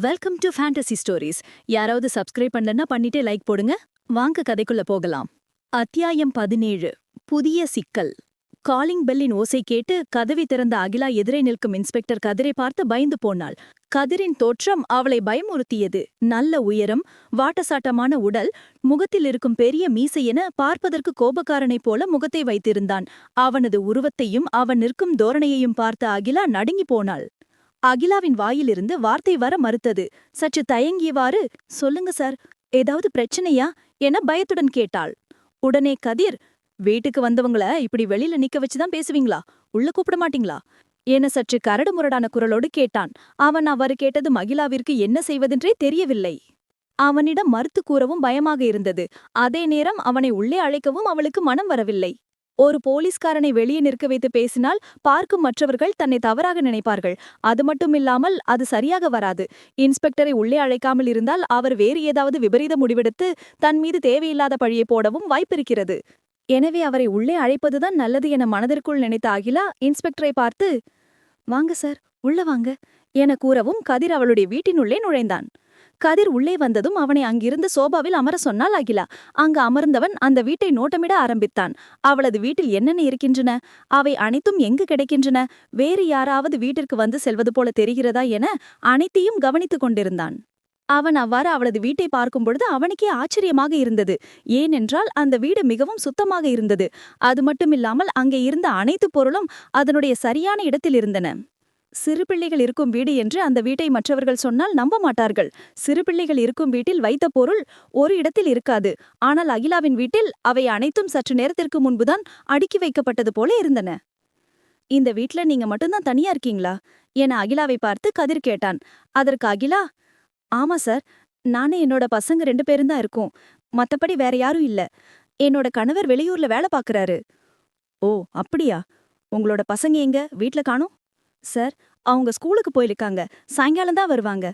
Welcome to fantasy stories யாராவது subscribe பண்ணலன்னா பண்ணிட்டே லைக் போடுங்க. வாங்க கதைக்குள்ள போகலாம். அத்தியாயம் பதினேழு. புதிய சிக்கல். காலிங் பெல்லின் ஓசை கேட்டு கதவை திறந்த அகிலா எதிரே நிற்கும் இன்ஸ்பெக்டர் கதிரை பார்த்து பயந்து போனாள். கதிரின் தோற்றம் அவளை பயமுறுத்தியது. நல்ல உயரம் வாட்டசாட்டமான உடல் முகத்தில் இருக்கும் பெரிய மீசை என பார்ப்பதற்கு கோபக்காரனைப் போல முகத்தை வைத்திருந்தான். அவனது உருவத்தையும் அவன் நிற்கும் தோரணையையும் பார்த்த அகிலா நடுங்கி போனாள். அகிலாவின் வாயிலிருந்து வார்த்தை வர மறுத்தது. சற்று தயங்கியவாறு சொல்லுங்க சார். ஏதாவது பிரச்சனையா? என பயத்துடன் கேட்டாள். உடனே கதிர் வீட்டுக்கு வந்தவங்கள இப்படி வெளியில நிக்க வச்சுதான் பேசுவீங்களா? உள்ள கூப்பிட மாட்டீங்களா? என சற்று கரடு முரடான குரலோடு கேட்டான். அவன் அவரு கேட்டது மகிழாவிற்கு என்ன செய்வதென்றே தெரியவில்லை. அவனிடம் மறுத்து கூறவும் பயமாக இருந்தது. அதே நேரம் அவனை உள்ளே அழைக்கவும் அவளுக்கு மனம் வரவில்லை. ஒரு போலீஸ்காரனை வெளியே நிற்க வைத்து பேசினால் பார்க்கும் மற்றவர்கள் தன்னை தவறாக நினைப்பார்கள். அது மட்டுமில்லாமல் அது சரியாக வராது. இன்ஸ்பெக்டரை உள்ளே அழைக்காமல் இருந்தால் அவர் வேறு ஏதாவது விபரீத முடிவெடுத்து தன் மீது தேவையில்லாத பழியை போடவும் வாய்ப்பிருக்கிறது. எனவே அவரை உள்ளே அழைப்பதுதான் நல்லது என மனதிற்குள் நினைத்த அகிலா இன்ஸ்பெக்டரை பார்த்து வாங்க சார் உள்ள வாங்க. என கூறவும் கதிர் அவளுடைய வீட்டினுள்ளே நுழைந்தான். கதிர் உள்ளே வந்ததும் அவனை அங்கிருந்து சோபாவில் அமர சொன்னால் அகிலா. அங்கு அமர்ந்தவன் அந்த வீட்டை நோட்டமிட ஆரம்பித்தான். அவளது வீட்டில் என்னென்ன இருக்கின்றன? அவை அனைத்தும் எங்கு கிடைக்கின்றன? வேறு யாராவது வீட்டிற்கு வந்து செல்வது போல தெரிகிறதா என அனைத்தையும் கவனித்துக் கொண்டிருந்தான். அவன் அவ்வாறு அவளது வீட்டை பார்க்கும் பொழுது அவனுக்கே ஆச்சரியமாக இருந்தது. ஏனென்றால் அந்த வீடு மிகவும் சுத்தமாக இருந்தது. அது மட்டுமில்லாமல் அங்கே இருந்த அனைத்து பொருளும் அதனுடைய சரியான இடத்தில் இருந்தன. சிறு பிள்ளைகள் இருக்கும் வீடு என்று அந்த வீட்டை மற்றவர்கள் சொன்னால் நம்ப மாட்டார்கள். சிறு பிள்ளைகள் இருக்கும் வீட்டில் வைத்த பொருள் ஒரு இடத்தில் இருக்காது. ஆனால் அகிலாவின் வீட்டில் அவை அனைத்தும் சற்று நேரத்திற்கு முன்புதான் அடுக்கி வைக்கப்பட்டது போல இருந்தன. இந்த வீட்ல நீங்க மட்டும்தான் தனியா இருக்கீங்களா? என அகிலாவை பார்த்து கதிர் கேட்டான். அதற்கு அகிலா ஆமா சார் நானே என்னோட பசங்க ரெண்டு பேரும் தான் இருக்கோம். மத்தபடி வேற யாரும் இல்ல. என்னோட கணவர் வெளியூர்ல வேலை பாக்குறாரு ஓ அப்படியா? உங்களோட பசங்க எங்க? வீட்ல காணோம்? சார் அவங்க ஸ்கூலுக்கு போயிருக்காங்க. சாயங்காலம் தான் வருவாங்க.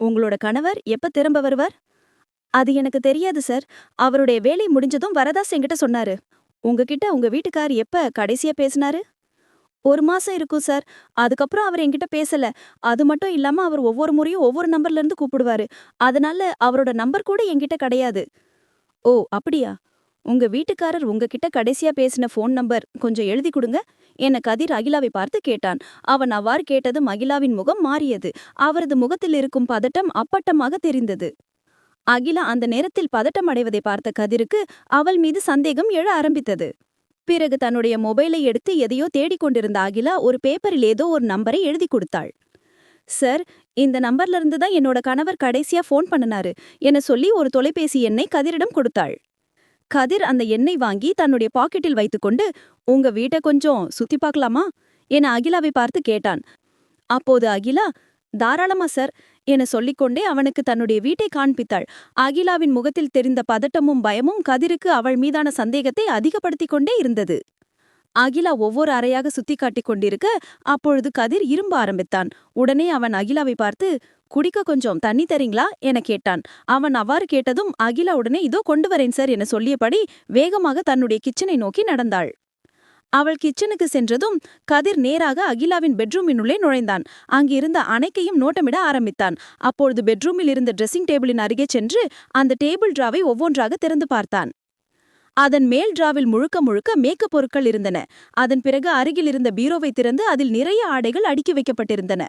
உங்களோட கணவர் எப்ப திரும்ப வருவார்? அது எனக்கு தெரியாது சார். அவருடைய வேலை முடிஞ்சதும் வரதாஸ் என்கிட்ட சொன்னாரு. உங்ககிட்ட உங்க வீட்டுக்கார் எப்ப கடைசியா பேசினாரு? ஒரு மாசம் இருக்கும் சார். அதுக்கப்புறம் அவர் என்கிட்ட பேசல. அது மட்டும் இல்லாம அவர் ஒவ்வொரு முறையும் ஒவ்வொரு நம்பர்ல இருந்து கூப்பிடுவாரு. அதனால அவரோட நம்பர் கூட என்கிட்ட கிடையாது. ஓ அப்படியா? உங்க வீட்டுக்காரர் உங்ககிட்ட கடைசியா பேசின ஃபோன் நம்பர் கொஞ்சம் எழுதி கொடுங்க. என கதிர் அகிலாவை பார்த்து கேட்டான். அவன் அவ்வாறு கேட்டதும் அகிலாவின் முகம் மாறியது. அவரது முகத்தில் இருக்கும் பதட்டம் அப்பட்டமாக தெரிந்தது. அகிலா அந்த நேரத்தில் பதட்டம் அடைவதை பார்த்த கதிருக்கு அவள் மீது சந்தேகம் எழ ஆரம்பித்தது. பிறகு தன்னுடைய மொபைலை எடுத்து எதையோ தேடிக் கொண்டிருந்த அகிலா ஒரு பேப்பரில் ஏதோ ஒரு நம்பரை எழுதி கொடுத்தாள். சார் இந்த நம்பர்ல இருந்து தான் என்னோட கணவர் கடைசியா ஃபோன் பண்ணினாரு. என சொல்லி ஒரு தொலைபேசி எண்ணை கதிரிடம் கொடுத்தாள். கதிர் அந்த எண்ணெய் வாங்கி தன்னுடைய பாக்கெட்டில் வைத்துக்கொண்டு உங்க வீட்டை கொஞ்சம் சுத்தி பார்க்கலாமா? என அகிலாவை பார்த்து கேட்டான். அப்போது அகிலா தாராளமா சார் என சொல்லிக்கொண்டே அவனுக்கு தன்னுடைய வீட்டை காண்பித்தாள். அகிலாவின் முகத்தில் தெரிந்த பதட்டமும் பயமும் கதிருக்கு அவள் மீதான சந்தேகத்தை அதிகப்படுத்திக் கொண்டே இருந்தது. அகிலா ஒவ்வொரு அறையாக சுத்தி காட்டிக் கொண்டிருக்க அப்பொழுது கதிர் இரும்ப ஆரம்பித்தான். உடனே அவன் அகிலாவை பார்த்து குடிக்க கொஞ்சம் தண்ணி தரீங்களா? என கேட்டான். அவன் அவ்வாறு கேட்டதும் அகிலா உடனே இதோ கொண்டு வரேன் சார் என சொல்லியபடி வேகமாக தன்னுடைய கிச்சனை நோக்கி நடந்தாள். அவள் கிச்சனுக்கு சென்றதும் கதிர் நேராக அகிலாவின் பெட்ரூமினுள்ளே நுழைந்தான். அங்கிருந்த அனைக்கையும் நோட்டமிட ஆரம்பித்தான். அப்பொழுது பெட்ரூமில் இருந்த ட்ரெஸ்ஸிங் டேபிளின் அருகே சென்று அந்த டேபிள் டிராவை ஒவ்வொன்றாக திறந்து பார்த்தான். அதன் மேல் டிராவில் முழுக்க முழுக்க மேக்கப் பொருட்கள் இருந்தன. அதன் பிறகு அருகில் இருந்த பீரோவை திறந்து அதில் நிறைய ஆடைகள் அடுக்கி வைக்கப்பட்டிருந்தன.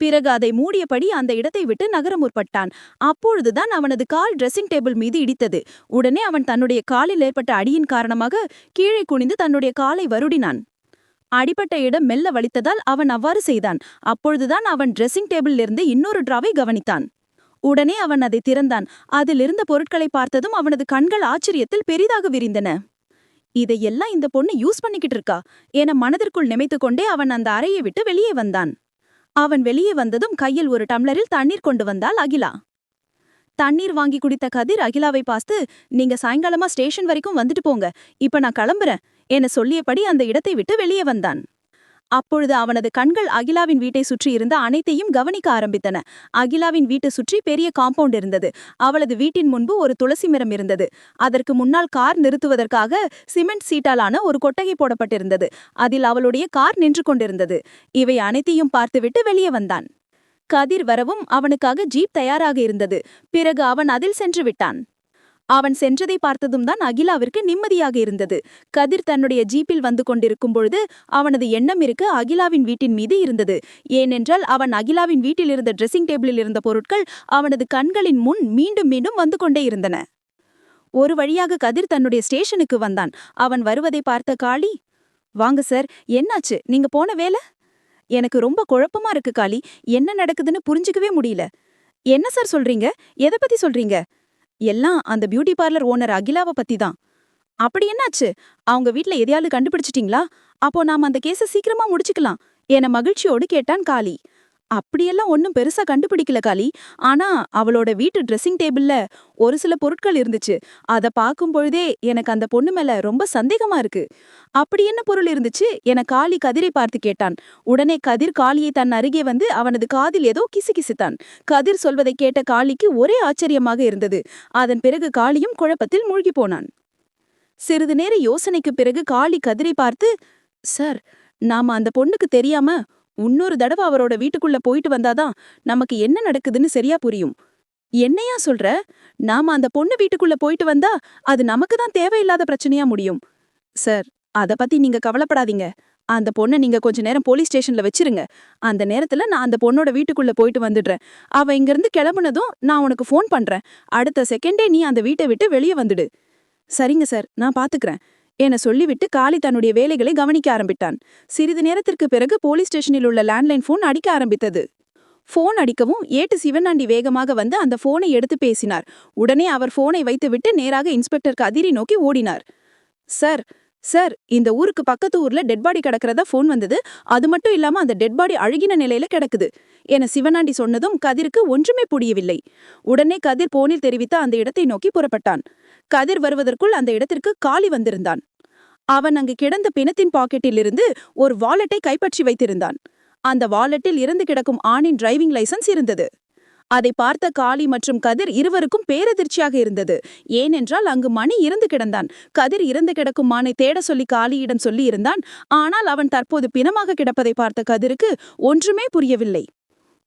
பிறகு அதை மூடியபடி அந்த இடத்தை விட்டு நகர முற்பட்டான். அப்பொழுதுதான் அவனது கால் டிரெஸ்ஸிங் டேபிள் மீது இடித்தது. உடனே அவன் தன்னுடைய காலில் ஏற்பட்ட அடியின் காரணமாக கீழே குனிந்து தன்னுடைய காலை வருடினான். அடிப்பட்ட இடம் மெல்ல வலித்ததால் அவன் அவ்வாறு செய்தான். அப்பொழுதுதான் அவன் டிரெஸ்ஸிங் டேபிளிலிருந்து இன்னொரு டிராவை கவனித்தான். உடனே அவன் அதை திறந்தான். அதிலிருந்த பொருட்களை பார்த்ததும் அவனது கண்கள் ஆச்சரியத்தில் பெரிதாக விரிந்தன. இதையெல்லாம் இந்த பொண்ணு யூஸ் பண்ணிக்கிட்டு இருக்கா என மனதிற்குள் நினைத்துக் கொண்டே அவன் அந்த அறையை விட்டு வெளியே வந்தான். அவன் வெளியே வந்ததும் கையில் ஒரு டம்ளரில் தண்ணீர் கொண்டு வந்தாள் அகிலா. தண்ணீர் வாங்கி குடித்த கதிர் அகிலாவை பார்த்து நீங்க சாயங்காலமா ஸ்டேஷன் வரைக்கும் வந்துட்டு போங்க. இப்ப நான் கிளம்புறேன் என சொல்லியபடி அந்த இடத்தை விட்டு வெளியே வந்தான். அப்பொழுது அவனது கண்கள் அகிலாவின் வீட்டை சுற்றி இருந்த அனைத்தையும் கவனிக்க ஆரம்பித்தன. அகிலாவின் வீட்டை சுற்றி பெரிய காம்பவுண்ட் இருந்தது. அவளது வீட்டின் முன்பு ஒரு துளசி மரம் இருந்தது. அதற்கு முன்னால் கார் நிறுத்துவதற்காக சிமெண்ட் சீட்டாலான ஒரு கொட்டகை போடப்பட்டிருந்தது. அதில் அவளுடைய கார் நின்று கொண்டிருந்தது. இவை அனைத்தையும் பார்த்துவிட்டு வெளியே வந்தான். கதிர் வரவும் அவனுக்காக ஜீப் தயாராக இருந்தது. பிறகு அவன் அதில் சென்று விட்டான். அவன் சென்றதை பார்த்ததும் தான் அகிலாவிற்கு நிம்மதியாக இருந்தது. கதிர் தன்னுடைய ஜீப்பில் வந்து கொண்டிருக்கும் பொழுது அவனது எண்ணம் இருக்க அகிலாவின் வீட்டின் மீது இருந்தது. ஏனென்றால் அவன் அகிலாவின் வீட்டில் இருந்த ட்ரெஸ்ஸிங் டேபிளில் இருந்த பொருட்கள் அவனது கண்களின் முன் மீண்டும் மீண்டும் வந்து கொண்டே இருந்தன. ஒரு வழியாக கதிர் தன்னுடைய ஸ்டேஷனுக்கு வந்தான். அவன் வருவதை பார்த்த காளி வாங்க சார் என்னாச்சு? நீங்க போன வேலை? எனக்கு ரொம்ப குழப்பமா இருக்கு காளி. என்ன நடக்குதுன்னு புரிஞ்சுக்கவே முடியல. என்ன சார் சொல்றீங்க? எதை பத்தி சொல்றீங்க? எல்லாம் அந்த பியூட்டி பார்லர் ஓனர் அகிலாவை பத்தி தான் அப்படி என்னாச்சு? அவங்க வீட்ல எதையாவது கண்டுபிடிச்சிட்டீங்களா? அப்போ நாம அந்த கேஸ சீக்கிரமா முடிச்சுக்கலாம் என மகிழ்ச்சியோடு கேட்டான் காளி. அப்படியெல்லாம் ஒன்னும் பெருசா கண்டுபிடிக்கல காளி. ஆனா அவளோட வீட்டு ட்ரெஸ்ஸிங் டேபிள்ல ஒரு சில பொருட்கள் இருந்துச்சு. அத பார்க்கும் பொழுதே எனக்கு அந்த பொண்ணு மேல ரொம்ப சந்தேகமா இருக்கு. அப்படி என்ன பொருள் இருந்துச்சு? என காளி கதிரை பார்த்து கேட்டான். உடனே கதிர் காளியை தன் அருகே வந்து அவனது காதில் ஏதோ கிசுகிசுத்தான். கதிர் சொல்வதை கேட்ட காளிக்கு ஒரே ஆச்சரியமாக இருந்தது. அதன் பிறகு காளியும் குழப்பத்தில் மூழ்கி போனான். சிறிது நேர யோசனைக்கு பிறகு காளி கதிரை பார்த்து சார் நாம அந்த பொண்ணுக்கு தெரியாம இன்னொரு தடவை அவரோட வீட்டுக்குள்ள போயிட்டு வந்தாதான் நமக்கு என்ன நடக்குதுன்னு சரியா புரியும். என்னையா சொல்ற? நாம அந்த பொண்ணு வீட்டுக்குள்ள போயிட்டு வந்தா அது நமக்கு தான் தேவையில்லாத பிரச்சனையா முடியும். சார் அத பத்தி நீங்க கவலைப்படாதீங்க. அந்த பொண்ணை நீங்க கொஞ்ச நேரம் போலீஸ் ஸ்டேஷன்ல வச்சிருங்க. அந்த நேரத்துல நான் அந்த பொண்ணோட வீட்டுக்குள்ள போயிட்டு வந்துடுறேன். அவ இங்கிருந்து கிளம்புனதும் நான் உனக்கு ஃபோன் பண்றேன். அடுத்த செகண்டே நீ அந்த வீட்டை விட்டு வெளியே வந்துடு. சரிங்க சார் நான் பாத்துக்கிறேன். என சொல்லிவிட்டு காலி தன்னுடைய வேலைகளை கவனிக்க ஆரம்பித்தான். சிறிது நேரத்திற்கு பிறகு போலீஸ் ஸ்டேஷனில் உள்ள லேண்ட்லைன் ஃபோன் அடிக்க ஆரம்பித்தது. ஃபோன் அடிக்கவும் ஏட்டு சிவனாண்டி வேகமாக வந்து அந்த ஃபோனை எடுத்து பேசினார். உடனே அவர் ஃபோனை வைத்துவிட்டு நேராக இன்ஸ்பெக்டர் கதிரி நோக்கி ஓடினார். சார் சார் இந்த ஊருக்கு பக்கத்து ஊர்ல டெட் பாடி கிடக்கிறதா ஃபோன் வந்தது. அது மட்டும் இல்லாம அந்த டெட் பாடி அழுகின நிலையில கிடக்குது. என சிவனாண்டி சொன்னதும் கதிருக்கு ஒன்றுமே புரியவில்லை. உடனே கதிர் போனில் தெரிவித்த அந்த இடத்தை நோக்கி புறப்பட்டான். கதிர் வருவதற்குள் அந்த இடத்திற்கு காலி வந்திருந்தான். அவன் அங்கு கிடந்த பிணத்தின் பாக்கெட்டிலிருந்து ஒரு வாலெட்டை கைப்பற்றி வைத்திருந்தான். அந்த வாலெட்டில் இறந்து கிடக்கும் ஆணின் டிரைவிங் லைசன்ஸ் இருந்தது. அதை பார்த்த காளி மற்றும் கதிர் இருவருக்கும் பேரதிர்ச்சியாக இருந்தது. ஏனென்றால் அங்கு மணி இறந்து கிடந்தான். கதிர் இறந்து கிடக்கும் மானை தேட சொல்லி காளியிடம் சொல்லி இருந்தான் ஆனால் அவன் தற்போது பிணமாக கிடப்பதை பார்த்த கதிருக்கு ஒன்றுமே புரியவில்லை.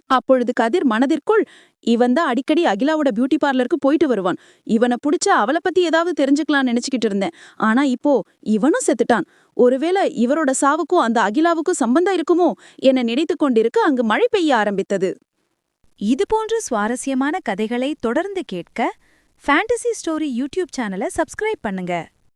அப்பொழுது கதிர் மனதிற்குள் இவன்தான் அடிக்கடி அகிலாவோட பியூட்டி பார்லருக்கு போயிட்டு வருவான். இவனை பிடிச்சா அவளை பத்தி ஏதாவது தெரிஞ்சுக்கலாம்னு நினைச்சுக்கிட்டு இருந்தேன். ஆனா இப்போ இவனும் செத்துட்டான். ஒருவேளை இவரோட சாவுக்கும் அந்த அகிலாவுக்கும் சம்பந்தம் இருக்குமோ? என நினைத்துக் கொண்டிருக்க அங்கு மழை பெய்ய ஆரம்பித்தது. இதுபோன்ற சுவாரஸ்யமான கதைகளை தொடர்ந்து கேட்க ஃபேண்டசி ஸ்டோரி யூடியூப் சேனலை சப்ஸ்கிரைப் பண்ணுங்க.